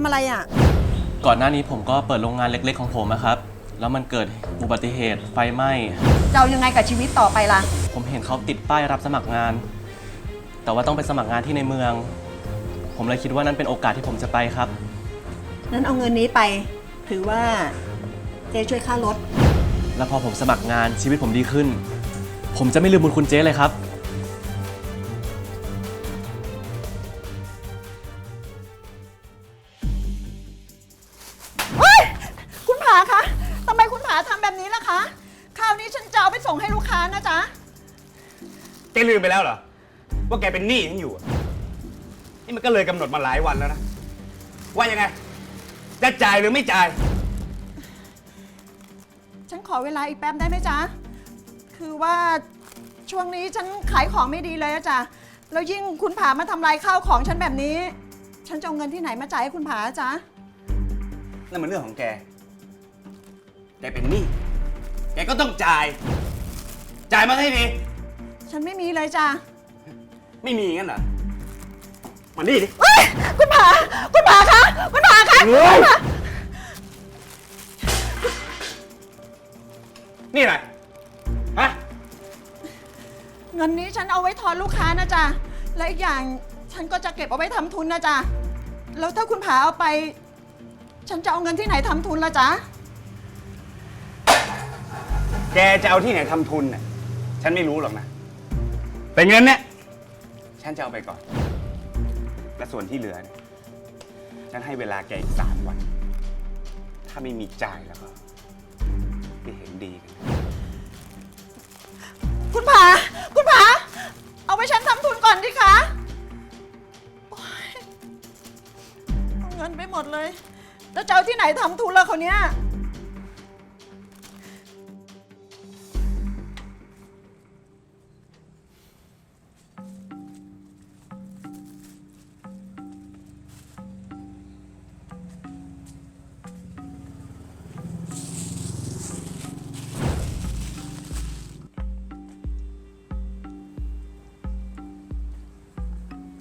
ำอะไรอะ ก่อนหน้านี้ผมก็เปิดโรงงานเล็ก ๆ ของผมนะครับ แล้วมันเกิดอุบัติเหตุไฟไหม้ จะเอายังไงกับชีวิตต่อไปล่ะ ผมเห็นเขาติดป้ายรับสมัครงาน แต่ว่าต้องไปสมัครงานที่ในเมือง ผมเลยคิดว่านั่นเป็นโอกาสที่ผมจะไปครับ นั้นเอาเงินนี้ไป ถือว่าเจ๊ช่วยค่ารถ แล้วพอผมสมัครงานชีวิตผมดีขึ้น ผมจะไม่ลืมบุญคุณเจ๊เลยครับ หนี้ฉันอยู่อะนี่มันก็เลยกำหนดมาหลายวันแล้วนะ ว่ายังไง จะจ่ายหรือไม่จ่าย ฉันขอเวลาอีกแป๊บได้ไหมจ๊ะ คือว่าช่วงนี้ฉันขายของไม่ดีเลยอะจ๊ะ แล้วยิ่งคุณผามาทำลายข้าวของฉันแบบนี้ ฉันจะเอาเงินที่ไหนมาจ่ายให้คุณผาจ๊ะ นั่นมันเรื่องของแก แกเป็นหนี้ แกก็ต้องจ่าย จ่ายมาให้ดี ฉันไม่มีเลยจ้ะ ไม่มีงั้นเหรอมานี่ดิเฮ้ยคุณผาคุณผาคะคุณผาคะเฮ้ยนี่อะไรฮะเงินนี้ฉันเอาไว้ทอนลูกค้านะจ๊ะและอีกอย่างฉันก็จะเก็บเอาไว้ทำทุนนะจ๊ะแล้วถ้าคุณผาเอาไป ฉันจะเอาเงินที่ไหนทำทุนละจ๊ะแกจะเอาที่ไหนทำทุนน่ะฉันไม่รู้หรอกนะแต่เงินเนี่ย ฉันจะเอาไปก่อน และส่วนที่เหลือเนี่ยฉันให้เวลาแกอีกสามวัน ถ้าไม่มีจ่ายแล้วก็ไม่เห็นดีกันนะคุณผา คุณผา เอาไว้ฉันทำทุนก่อนดิคะโอ๊ยเอาเงินไปหมดเลย แล้วจะเอาที่ไหนทำทุนละเขาวเนี้ย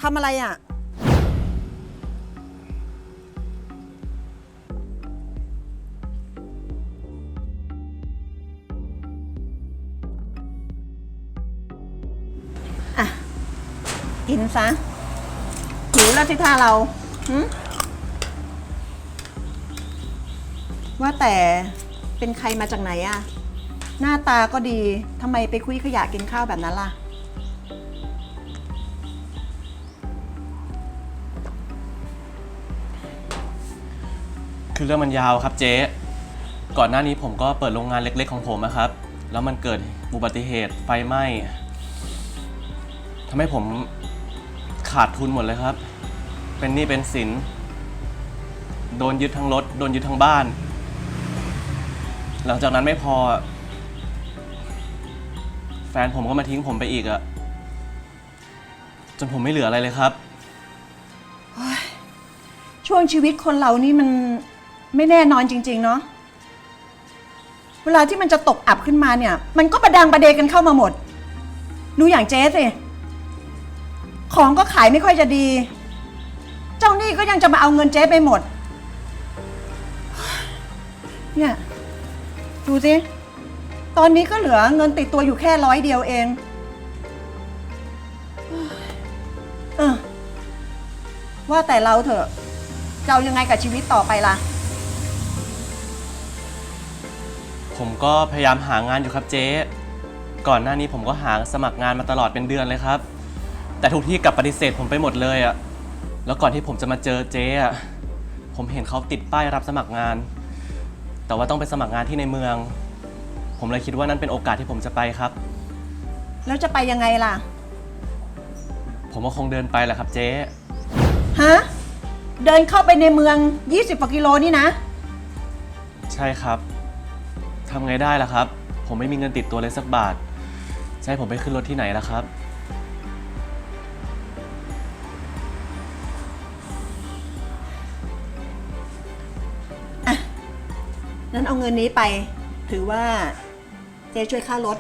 ทำอะไรอะ อะ กินซะหิวแล้วสิท่าเราหึว่าแต่เป็นใครมาจากไหนอะหน้าตาก็ดีทำไมไปคุยขยะกินข้าวแบบนั้นล่ะ คือเรื่องมันยาวครับเจ๊ ก่อนหน้านี้ผมก็เปิดโรงงานเล็ก ๆ ของผมนะครับ แล้วมันเกิดอุบัติเหตุไฟไหม้ทำให้ผมขาดทุนหมดเลยครับ เป็นหนี้เป็นสิน โดนยึดทั้งรถ โดนยึดทั้งบ้าน หลังจากนั้นไม่พอ แฟนผมก็มาทิ้งผมไปอีกอะจนผมไม่เหลืออะไรเลยครับ ช่วงชีวิตคนเรานี่มัน ไม่แน่นอนจริง ๆ เนาะเวลาที่มันจะตกอับขึ้นมาเนี่ย มันก็ประดังประเดกันเข้ามาหมด ดูอย่างเจ๊สิ ของก็ขายไม่ค่อยจะดี เจ้าหนี้ก็ยังจะมาเอาเงินเจ๊ไปหมด เนี่ย ดูสิ ตอนนี้ก็เหลือเงินติดตัวอยู่แค่ร้อยเดียวเอง เออ ว่าแต่เราเถอะจะเอายังไงกับชีวิตต่อไปล่ะ ผมก็พยายามหางานอยู่ครับเจ๊ ก่อนหน้านี้ผมก็หาสมัครงานมาตลอดเป็นเดือนเลยครับ แต่ทุกที่กลับปฏิเสธผมไปหมดเลยอะแล้วก่อนที่ผมจะมาเจอเจ๊อะผมเห็นเขาติดป้ายรับสมัครงาน แต่ว่าต้องไปสมัครงานที่ในเมือง ผมเลยคิดว่านั่นเป็นโอกาสที่ผมจะไปครับ แล้วจะไปยังไงล่ะ ผมก็คงเดินไปแหละครับเจ๊ ฮะ เดินเข้าไปในเมือง 20กว่ากิโลนี่นะ ใช่ครับ ทำไงได้ล่ะครับ ผมไม่มีเงินติดตัวเลยสักบาท จะให้ผมไปขึ้นรถที่ไหนล่ะครับ นั้นเอาเงินนี้ไป ถือว่าเจ๊ช่วยค่ารถ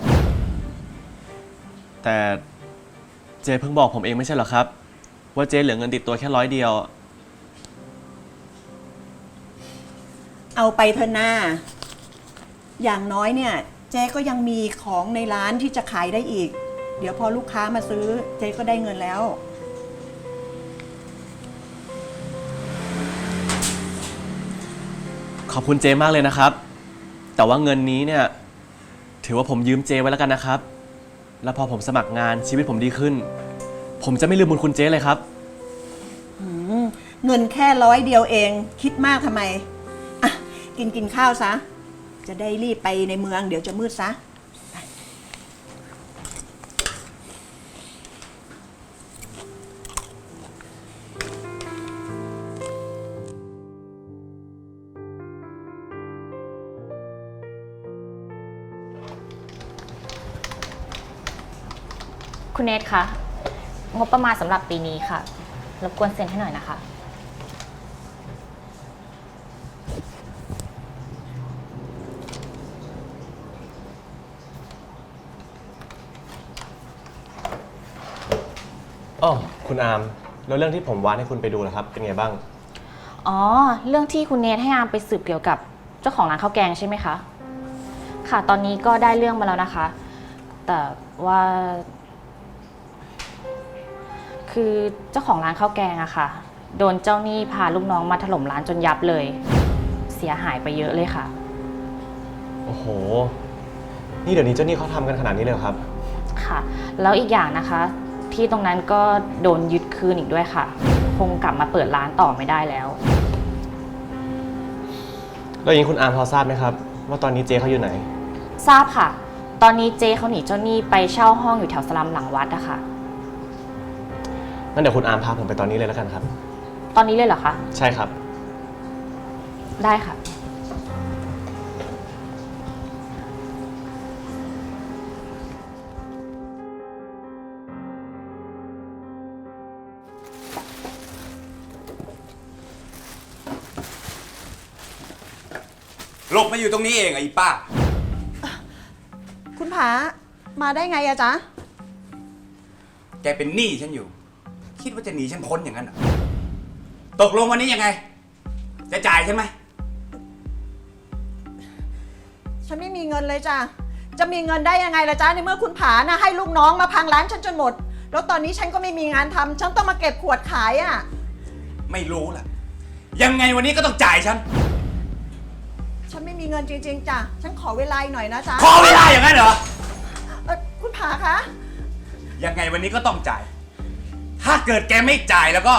แต่เจ๊เพิ่งบอกผมเองไม่ใช่เหรอครับ ว่าเจ๊เหลือเงินติดตัวแค่ร้อยเดียว เอาไปเถอะหน้า อย่างน้อยเนี่ยเจ๊ก็ยังมีของในร้านที่จะขายได้อีก เดี๋ยวพอลูกค้ามาซื้อเจ๊ก็ได้เงินแล้ว ขอบคุณเจมากเลยนะครับ แต่ว่าเงินนี้เนี่ย ถือว่าผมยืมเจไว้แล้วกันนะครับ แล้วพอผมสมัครงานชีวิตผมดีขึ้น ผมจะไม่ลืมบุญคุณเจเลยครับ อืมเงินแค่ร้อยเดียวเอง คิดมากทำไม อะ กินกินข้าวซะ จะได้รีบไปในเมืองเดี๋ยวจะมืดซะคุณเนทคะงบประมาณสำหรับปีนี้ค่ะรบกวนเซ็นให้หน่อยนะคะ อ๋อคุณอาร์มแล้วเรื่องที่ผมวานให้คุณไปดูล่ะครับ เป็นไงบ้าง อ๋อ เรื่องที่คุณเนทให้อามไปสืบเกี่ยวกับเจ้าของร้านข้าวแกงใช่ไหมคะ ค่ะ ตอนนี้ก็ได้เรื่องมาแล้วนะคะ แต่ว่า คือเจ้าของร้านข้าวแกงอะค่ะ โดนเจ้าหนี้พาลูกน้องมาถล่มร้านจนยับเลย เสียหายไปเยอะเลยค่ะ โอ้โห นี่เดี๋ยวนี้เจ้าหนี้เขาทำกันขนาดนี้เลยเหรอครับ ค่ะ แล้วอีกอย่างนะคะ ที่ตรงนั้นก็โดนยึดคืนอีกด้วยค่ะ คงกลับมาเปิดร้านต่อไม่ได้แล้ว แล้วอย่างนี้คุณอาร์มพอทราบไหมครับ ว่าตอนนี้เจเขาอยู่ไหน ทราบค่ะ ตอนนี้เจเขาหนีเจ้าหนี้ไปเช่าห้องอยู่แถวสลัมหลังวัดอะค่ะ งั้นเดี๋ยวคุณอาร์มพาผมไปตอนนี้เลยแล้วกันครับ ตอนนี้เลยเหรอคะ ใช่ครับ ได้ค่ะ หลบมาอยู่ตรงนี้เองไอ้ป้า คุณผา มาได้ไงอะจ๊ะ แกเป็นหนี้ฉันอยู่ คิดว่าจะหนีฉันพ้นอย่างนั้นเหรอตกลงวันนี้ยังไง จะจ่ายฉันไหม ฉันไม่มีเงินเลยจ้ะ จะมีเงินได้ยังไงล่ะจ๊ะในเมื่อคุณผานะให้ลูกน้องมาพังร้านฉันจนหมด แล้วตอนนี้ฉันก็ไม่มีงานทำฉันต้องมาเก็บขวดขายอะ่ะไม่รู้ล่ะ ยังไงวันนี้ก็ต้องจ่ายฉัน ฉันไม่มีเงินจริงๆจ้ะ ฉันขอเวลาอีกหน่อยนะจ๊ะขอเวลาอย่างนั้นเหรอ เอ่อคุณผาคะ ยังไงวันนี้ก็ต้องจ่าย ถ้าเกิดแกไม่จ่ายแล้วก็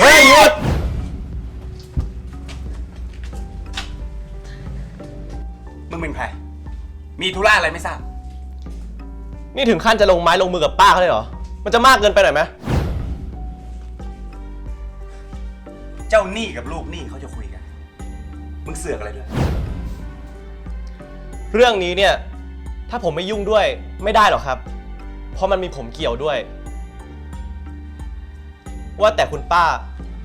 เฮ้ยหยุดมึงเป็นใคร มีธุระอะไรไม่ทราบ นี่ถึงขั้นจะลงไม้ลงมือกับป้าเขาเลยเหรอ มันจะมากเกินไปหน่อยไหม เจ้าหนี้กับลูกหนี้เขาจะคุยกัน มึงเสือกอะไรเลยเรื่องนี้เนี่ย ถ้าผมไม่ยุ่งด้วยไม่ได้หรอกครับ เพราะมันมีผมเกี่ยวด้วย ว่าแต่คุณป้า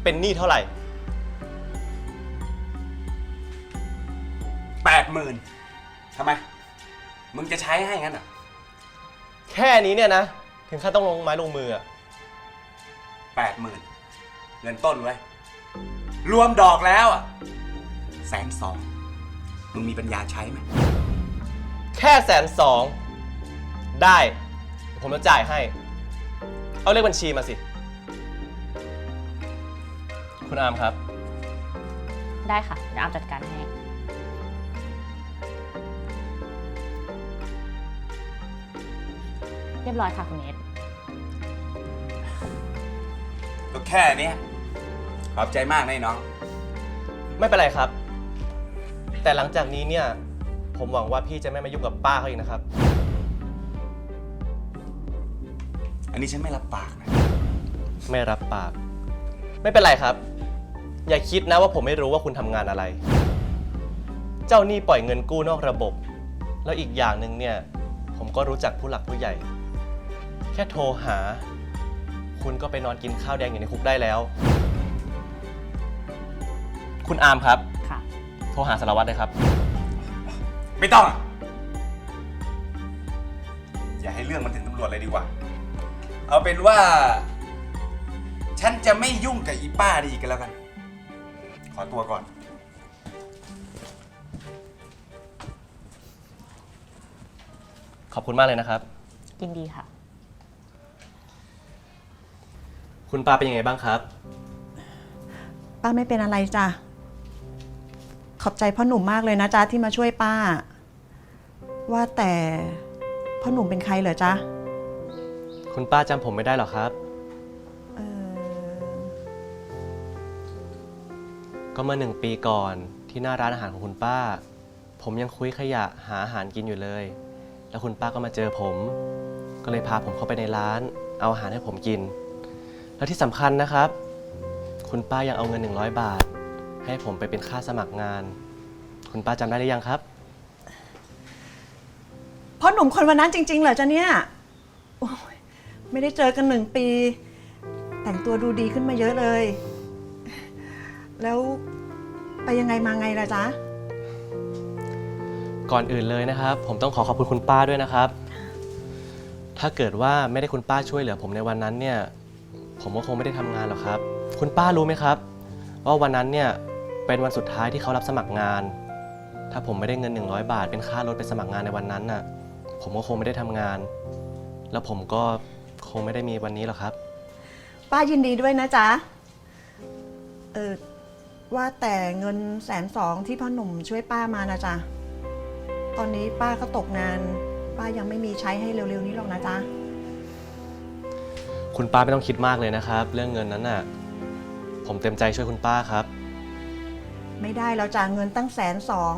เป็นหนี้เท่าไหร่ แปดหมื่นทำไม มึงจะใช้ให้งั้นเหรอแค่นี้เนี่ยนะ ถึงขั้นต้องลงไม้ลงมืออะแปดหมื่นเงินต้นไว้ยรวมดอกแล้วอะ แสนสองมึงมีปัญญาใช้ไหมแค่แสนสองได้เดี๋ยวผมจะจ่ายให้ เอาเลขบัญชีมาสิ คุณอามครับ ได้ค่ะเดี๋ยวอามจัดการให้ เรียบร้อยค่ะคุณเนทก็แค่เนี้ยขอบใจมากนะไอ้น้อง ไม่เป็นไรครับ แต่หลังจากนี้เนี่ย ผมหวังว่าพี่จะไม่มายุ่งกับป้าเขาอีกนะครับ อันนี้ฉันไม่รับปากนะ ไม่รับปาก ไม่เป็นไรครับ อย่าคิดนะว่าผมไม่รู้ว่าคุณทำงานอะไร เจ้าหนี้ปล่อยเงินกู้นอกระบบ แล้วอีกอย่างหนึ่งเนี่ย ผมก็รู้จักผู้หลักผู้ใหญ่ แค่โทรหา คุณก็ไปนอนกินข้าวแดงอยู่ในคุกได้แล้ว คุณอาร์มครับค่ะโทรหาสารวัตรเลยครับ ไม่ต้อง อย่าให้เรื่องมันถึงตำรวจเลยดีกว่า เอาเป็นว่า ฉันจะไม่ยุ่งกับอีป้าดีกันแล้วกัน ขอตัวก่อน ขอบคุณมากเลยนะครับ ยินดีค่ะ คุณป้าเป็นยังไงบ้างครับ ป้าไม่เป็นอะไรจ้ะ อบใจพ่อหนุ่มมากเลยนะจ๊ะที่มาช่วยป้า ว่าแต่พ่อหนุ่มเป็นใครเหรอจ๊ะ คุณป้าจำผมไม่ได้หรอครับ เออก็เมื่อหนึ่งปีก่อนที่หน้าร้านอาหารของคุณป้า ผมยังคุยขยะหาอาหารกินอยู่เลย แล้วคุณป้าก็มาเจอผม ก็เลยพาผมเข้าไปในร้าน เอาอาหารให้ผมกิน แล้วที่สำคัญนะครับ คุณป้ายังเอาเงิน 100 บาท ให้ผมไปเป็นค่าสมัครงาน คุณป้าจำได้หรือยังครับพ่อหนุ่มคนวันนั้นจริง ๆ เหรอจ๊ะเนี่ยโอ้ยไม่ได้เจอกันหนึ่งปี แต่งตัวดูดีขึ้นมาเยอะเลย แล้วไปยังไงมาไงล่ะจ๊ะ ก่อนอื่นเลยนะครับ ผมต้องขอขอบคุณคุณป้าด้วยนะครับ ถ้าเกิดว่าไม่ได้คุณป้าช่วยเหลือ ผมในวันนั้นเนี่ย ผมก็คงไม่ได้ทำงานหรอกครับ คุณป้ารู้ไหมครับ ว่าวันนั้นเนี่ย เป็นวันสุดท้ายที่เขารับสมัครงาน ถ้าผมไม่ได้เงิน 100 บาท เป็นค่ารถไปสมัครงานในวันนั้นน่ะ ผมก็คงไม่ได้ทำงาน แล้วผมก็คงไม่ได้มีวันนี้หรอกครับ ป้ายินดีด้วยนะจ๊ะ เออว่าแต่เงินแสนสองที่พ่อหนุ่มช่วยป้ามานะจ๊ะ ตอนนี้ป้าก็ตกงาน ป้ายังไม่มีใช้ให้เร็วๆนี้หรอกนะจ๊ะ คุณป้าไม่ต้องคิดมากเลยนะครับ เรื่องเงินนั้นน่ะ ผมเต็มใจช่วยคุณป้าครับ ไม่ได้แล้วจ้ะเงินตั้งแสนสอง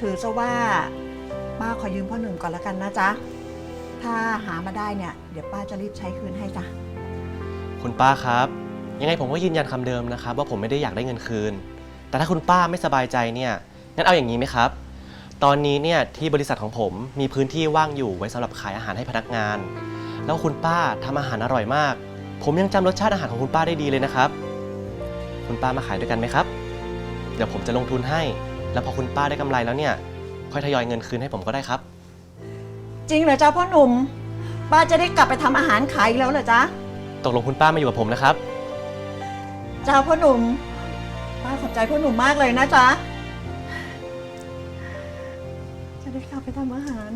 ถือซะว่าป้าขอยืมพ่อหนุ่มก่อนแล้วกันนะจ๊ะ ถ้าหามาได้เนี่ย เดี๋ยวป้าจะรีบใช้คืนให้จ้ะ คุณป้าครับ ยังไงผมก็ยืนยันคำเดิมนะครับว่าผมไม่ได้อยากได้เงินคืน แต่ถ้าคุณป้าไม่สบายใจเนี่ยงั้นเอาอย่างนี้ไหมครับ ตอนนี้เนี่ยที่บริษัทของผมมีพื้นที่ว่างอยู่ไว้สำหรับขายอาหารให้พนักงาน แล้วคุณป้าทำอาหารอร่อยมาก ผมยังจำรสชาติอาหารของคุณป้าได้ดีเลยนะครับ คุณป้ามาขายด้วยกันไหมครับ เดี๋ยวผมจะลงทุนให้ แล้วพอคุณป้าได้กำไรแล้วเนี่ย ค่อยทยอยเงินคืนให้ผมก็ได้ครับ จริงเหรอจ๊ะพ่อหนุ่มป้าจะได้กลับไปทำอาหารขายอีกแล้วเหรอจ๊ะตกลงคุณป้ามาอยู่กับผมนะครับ จ้าพ่อหนุ่มป้าขอบใจพ่อหนุ่มมากเลยนะจ๊ะจะได้กลับไปทำอาหาร